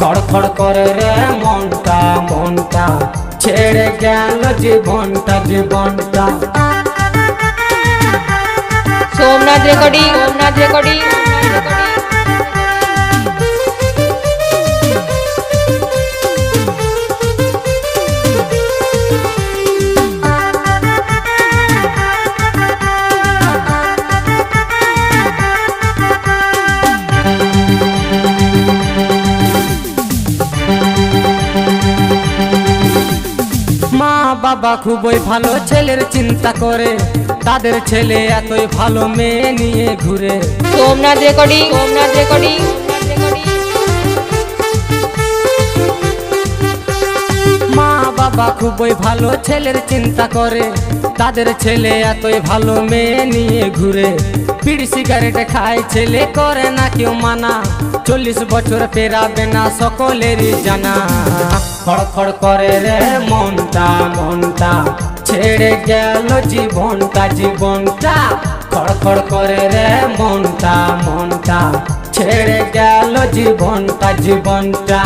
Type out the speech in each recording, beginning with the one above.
খড়খড় করে রে মনটা মনটা। ছেড়ে গেল জীবনটা জীবনটা। Somnath recording Somnath recording. বাবা খুবই ভালো ছেলের চিন্তা করে। তাদের ছেলে এতই ভালো মেয়ে নিয়ে ঘুরে। Somnath recording Somnath recording. বাবা খুবই ভালো ছেলের চিন্তা করে। তাদের ছেলে এতই ভালো মেয়ে নিয়ে ঘুরে। বিড়ি সিগারেট খায়, ছেলে করে না কেউ মানা। চল্লিশ বছর পেরাবে না সকলেরই জানা। খড়খড় করে রে মনটা মনটা। ছেড়ে গেল জীবনটা জীবনটা। খড়খড় করে রে মনটা মনটা। ছেড়ে গেল জীবনটা জীবনটা।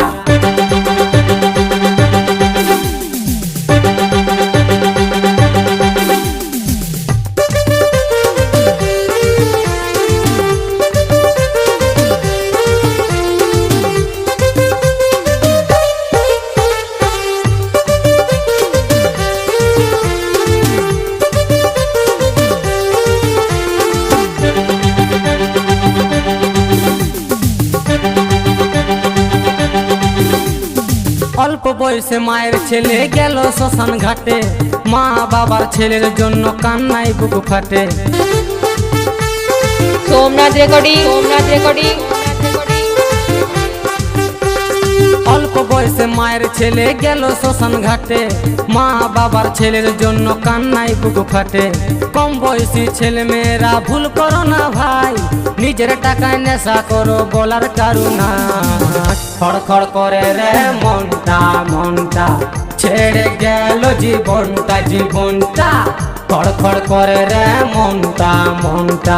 বয়সে মায়ের ছেলে গেল শ্মশান ঘাটে। মা বাবার ছেলের জন্য কান্নাই বুক ফাটে। Somnath recording Somnath recording. অল্প বয়সে মায়ের ছেলে গেল শ্মশান ঘাটে। মা বাবার ছেলের জন্য কান্নাই বুক ফাটে। কম বয়সী ছেলে মেয়েরা, ভুল করো না ভাই, নিজের টাকায় নেশা করো, বলার কারুনা খড়খড় করে রে, মনটা মনটা ছেড়ে গেল জীবনটা জীবনটা। খড়খড় করে রে, মনটা মনটা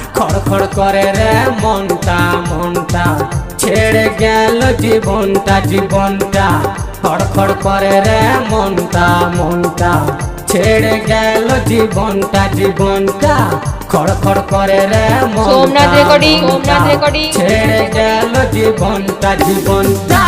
খড়খড় করে রে মনটা মনটা। ছেড়ে গেল জীবনটা জীবনটা। খড়খড় করে রে মনটা মনটা। ছেড়ে গেল জীবনটা জীবনটা। খড়খড় করে রে সোমনাথ রেকর্ডিং সোমনাথ রেকর্ডিং। ছেড়ে গেল জীবনটা জীবনটা।